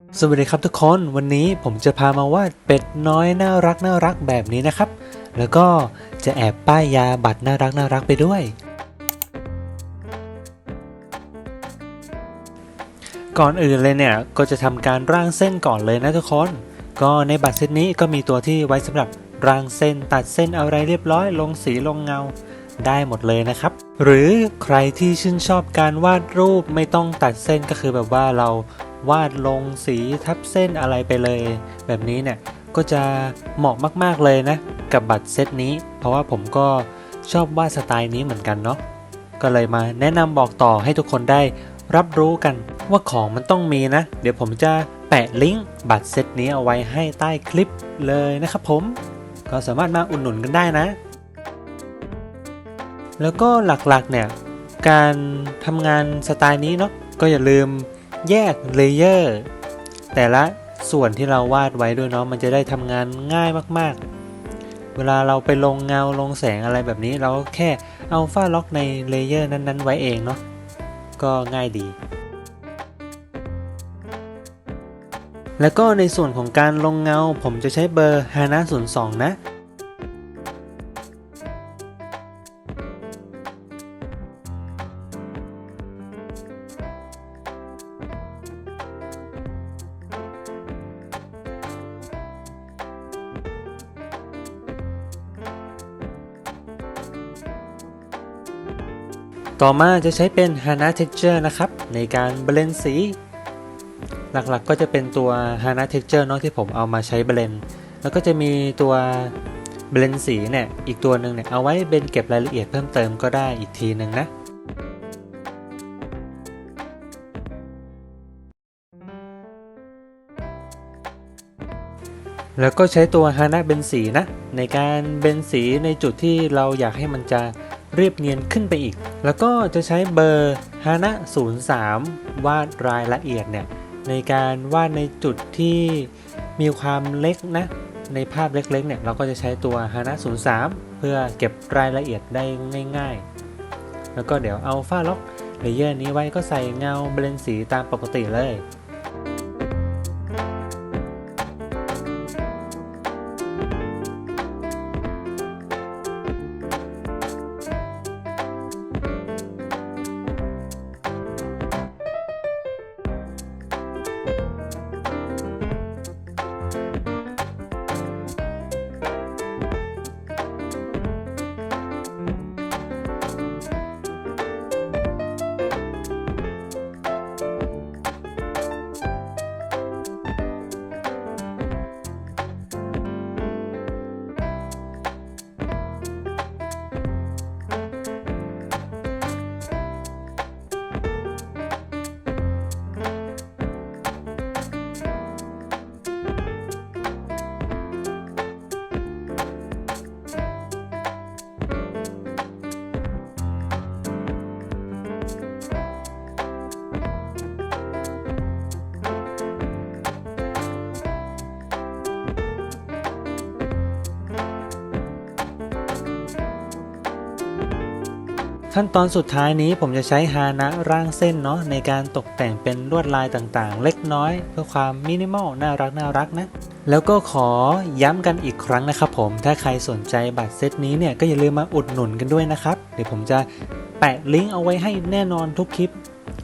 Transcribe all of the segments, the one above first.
สวัสดีครับทุกคนวันนี้ผมจะพามาวาดเป็ดน้อยน่ารักน่ารักแบบนี้นะครับ แล้วก็จะแอบป้ายยาบัตรน่ารักน่ารักไปด้วย ก่อนอื่นเลยเนี่ยก็จะทำการร่างเส้นก่อนเลยนะทุกคน ก็ในบัตรเซตนี้ก็มีตัวที่ไว้สำหรับร่างเส้นตัดเส้นอะไรเรียบร้อย ลงสีลงเงาได้หมดเลยนะครับ หรือใครที่ชื่นชอบการวาดรูปไม่ต้องตัดเส้นก็คือแบบว่าเรา วาดลงสีทับเส้นอะไรไปเลย แบบนี้เนี่ยก็จะเหมาะมากๆเลยนะ กับบัตรเซตนี้ เพราะว่าผมก็ชอบวาดสไตล์นี้เหมือนกันเนาะก็เลยมาแนะนำบอกต่อให้ทุกคนได้รับรู้กันว่าของมันต้องมีนะ เดี๋ยวผมจะแปะลิงก์บัตรเซตนี้เอาไว้ให้ใต้คลิปเลยนะครับผม ก็สามารถมาอุดหนุนกันได้นะ แล้วก็หลักๆเนี่ยการทำงานสไตล์นี้เนาะก็อย่าลืม แยกเลเยอร์แต่ละส่วนที่เราวาดไว้ด้วยเนาะมันจะได้ทำงานง่ายมากๆ เวลาเราไปลงเงาลงแสงอะไรแบบนี้ เราก็แค่เอาฝ้าล็อกในเลเยอร์นั้น ๆ ไว้เองเนาะก็ง่ายดี แล้วก็ในส่วนของการลงเงาผมจะใช้เบอร์ HANA 02 นะ ต่อมาจะใช้เป็น HANA Texture นะครับ ในการเบลนสี หลักๆก็จะเป็นตัว HANA Texture เนาะที่ผมเอามาใช้เบลนแล้วก็จะมีตัวเบลนสีเนี่ยอีกตัวหนึ่งเนี่ยเอาไว้เบนเก็บรายละเอียดเพิ่มเติมก็ได้อีกทีหนึ่งนะแล้วก็ใช้ตัว HANA เบนสีนะในการเบนสีในจุดที่เราอยากให้มันจะ เรียบเนียนขึ้นไปอีก แล้วก็จะใช้เบอร์ HANA 03 วาดรายละเอียดเนี่ยในการวาดในจุดที่มีความเล็กนะ ในภาพเล็กๆเนี่ยเราก็จะใช้ตัว HANA 03 เพื่อเก็บรายละเอียดได้ง่าย ๆ แล้วก็เดี๋ยวเอาฝ้าล็อกเลเยอร์นี้ไว้ก็ใส่เงาเบลนสีตามปกติเลย ขั้นตอนสุดท้ายนี้ผมจะใช้ฮานะร่างเส้นเนาะในการตกแต่งเป็นลวดลายต่างๆ เล็กน้อย เพื่อความมินิมอลน่ารักน่ารักนะ แล้วก็ขอย้ำกันอีกครั้งนะครับผมถ้าใครสนใจบัตรเซตนี้เนี่ยก็อย่าลืมมาอุดหนุนกันด้วยนะครับ เดี๋ยวผมจะแปะลิงก์เอาไว้ให้แน่นอนทุกคลิป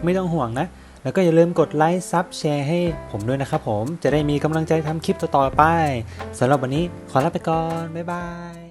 ไม่ต้องห่วงนะ แล้วก็อย่าลืมกดไลค์ซับแชร์ให้ผมด้วยนะครับผมจะได้มีกำลังใจทำคลิปต่อๆไปสำหรับวันนี้ขอลาไปก่อนบ๊ายบาย